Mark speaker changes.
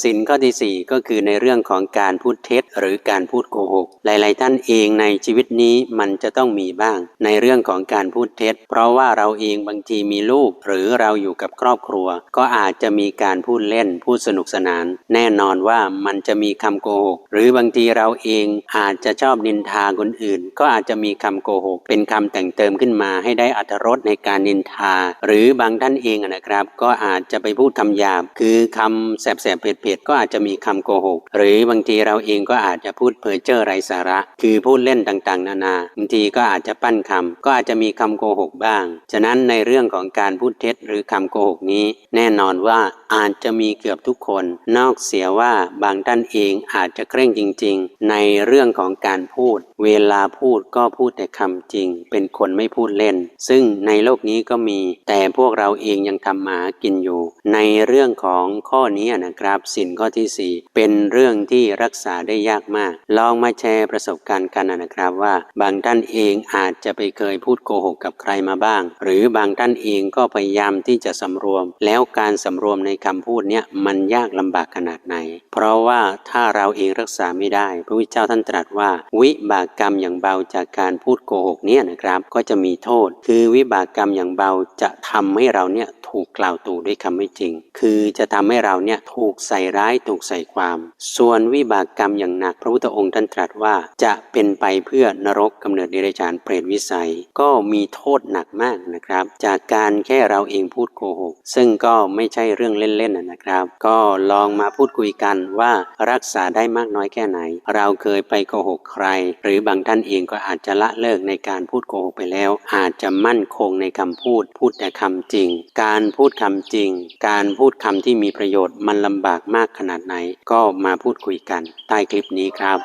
Speaker 1: สินข้อที่สี่ก็คือในเรื่องของการพูดเท็จหรือการพูดโกหก หลาย ๆ ท่านเองในชีวิตนี้มันจะต้องมีบ้าง ในเรื่องของการพูดเท็จ เพราะว่าเราเองบางทีมีลูก หรือเราอยู่กับครอบครัว ก็อาจจะมีการพูดเล่นพูดสนุกสนาน แน่นอนว่ามันจะมีคำโกหก หรือบางทีเราเองอาจจะชอบนินทาคนอื่น ก็อาจจะมีคำโกหก เป็นคำแต่งเติมขึ้นมาให้ได้อัตรสในการนินทา หรือบางท่านเองนะครับ ก็อาจจะไปพูดคำหยาบ คือคำแสบๆเผ็ดๆก็อาจจะมีคำโกหก หรือบางทีเราเองก็อาจจะพูดเพ้อเจ้อไร้สาระ คือพูดเล่นต่างๆ นานาบางทีก็อาจจะปั้นคำก็อาจจะมีคำโกหกบ้าง ฉะนั้นในเรื่องของการพูดเท็จหรือคำโกหกนี้ แน่นอนว่า อาจจะมีเกือบทุกคน นอกเสียว่าบางท่านเองอาจจะเคร่งจริง ๆ ในเรื่องของการพูด เวลาพูดก็พูดแต่คำจริง เป็นคนไม่พูดเล่น ซึ่งในโลกนี้ก็มี แต่พวกเราเองยังทำหมาหากินอยู่ ในเรื่องของข้อนี้นะครับสินข้อที่ 4 เป็นเรื่องที่รักษาได้ยากมาก ลองมาแชร์ประสบการณ์กันนะครับว่า บางท่านเองอาจจะไปเคยพูดโกหกกับใครมาบ้าง หรือบางท่านเองก็พยายามที่จะสำรวม แล้วการสำรวมในคำพูดเนี่ยมันยากลำบากขนาดไหน เพราะว่าถ้าเราเองรักษาไม่ได้ พระพุทธเจ้าท่านตรัสว่า วิบากกรรมอย่างเบาจากการพูดโกหกเนี่ยนะครับ ก็จะมีโทษ คือวิบากกรรมอย่างเบาจะทำให้เราเนี่ยถูกกล่าวตู่ด้วยคำไม่จริง คือจะทำให้เราเนี่ยถูกใส่ร้ายถูกใส่ความ ส่วนวิบากกรรมอย่างหนัก พระพุทธองค์ท่านตรัสว่าจะเป็นไปเพื่อนรกกำเนิดเดรัจฉานเปรตวิสัย ก็มีโทษหนักมากนะครับ จากการแค่เราเองพูดโกหก ซึ่งก็ไม่ใช่เรื่องเล่นๆนะครับ ก็ลองมาพูดคุยกันว่ารักษาได้มากน้อยแค่ไหน เราเคยไปโกหกใคร หรือบางท่านเองก็อาจจะละเลิกในการพูดโกหกไปแล้ว อาจจะมั่นคงในคำพูด พูดแต่คำจริง การพูดคำจริง การพูดคำที่มีประโยชน์มันลำบากมากขนาดไหน ก็มาพูดคุยกัน ใต้คลิปนี้ครับ